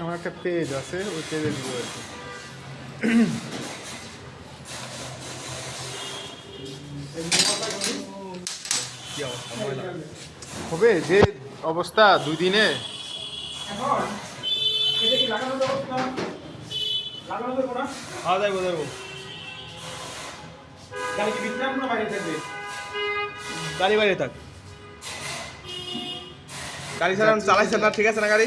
আমার একটা পেজ আছে ওই পেজে দিব আর কি হবে যে অবস্থা দুই দিনে? গাড়ি বাইরে থাক। গাড়ি ছাড়া চালাইছেন না ঠিক আছে না গাড়ি?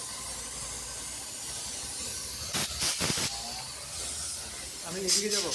আমি এদিকে যাব।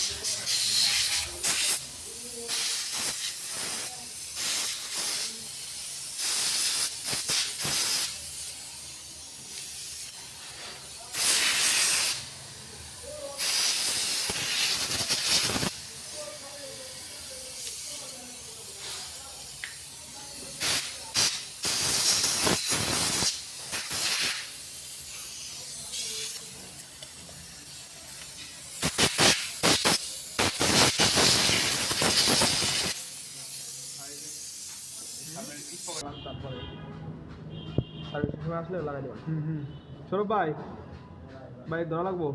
তারপরে। সার্ভিস সময় আসলে লাগাই দেবেন হুম হুম। সৌরভ ভাই ভাই ধরা লাগবো?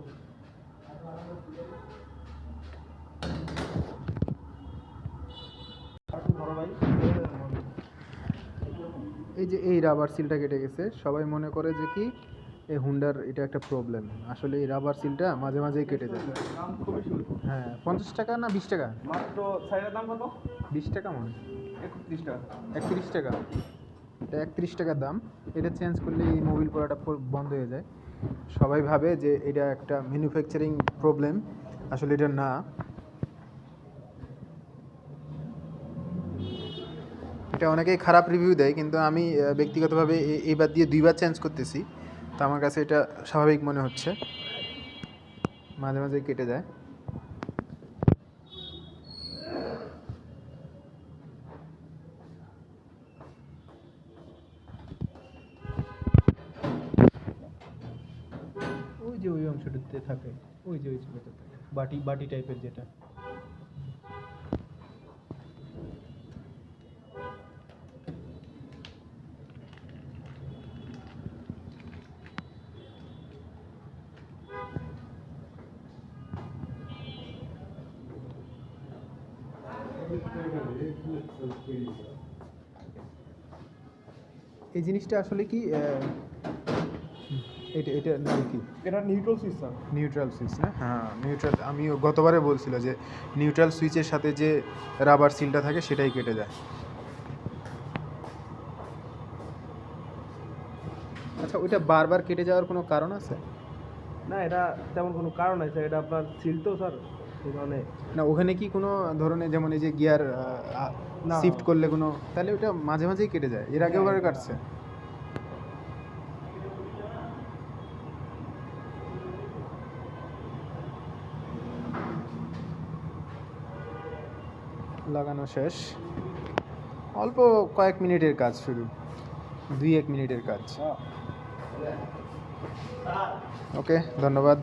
এই যে এই রাবার সিলটা কেটে গেছে সবাই মনে করে যে কি এই হুন্ডার এটা একটা প্রবলেম আসলে এই রাবার সিলটা মাঝে মাঝেই কেটে যায়। হ্যাঁ পঞ্চাশ টাকা না বিশ টাকা? মাত্র সাইডের দাম কত? বিশ টাকা মনে। একত্রিশ টাকা। একত্রিশ টাকা। এটা একত্রিশ টাকা দাম। এটা চেঞ্জ করলে এই মোবিল পড়াটা বন্ধ হয়ে যায়। সবাই ভাবে যে এটা একটা ম্যানুফ্যাকচারিং প্রবলেম আসলে এটা না। এটা অনেকেই খারাপ রিভিউ দেয় কিন্তু আমি ব্যক্তিগতভাবে এইবার দিয়ে দুইবার চেঞ্জ করতেছি। তো আমার কাছে এটা স্বাভাবিক মনে হচ্ছে। মাঝে মাঝে কেটে যায়। ওই যে ওই অংশটাতে থাকে। ওই যে ওই বাটি বাটি টাইপের যেটা। এই জিনিসটা আসলে কি এটা এটা নাম কি? এটা neutral switch sir neutral switch না? হ্যাঁ নিউট্রাল আমিও গতবারে বলছিল যে নিউট্রাল সুইচের সাথে যে রাবার সিলটা থাকে সেটাই কেটে যায় আচ্ছা ওইটা বারবার কেটে যাওয়ার কোনো কারণ আছে? না এটা তেমন কোনো কারণ আছে এটা আপনার সিল তো স্যার এই না ওখানে কি কোনো ধরনের যেমন এই যে গিয়ার শিফট করলে কোনো তাহলে ওটা মাঝে মাঝেই কেটে যায়। এর আগেও বার কাটছে। লাগানো শেষ। অল্প কয়েক মিনিটের কাজ শুরু দুই এক মিনিটের কাজ। ওকে ধন্যবাদ।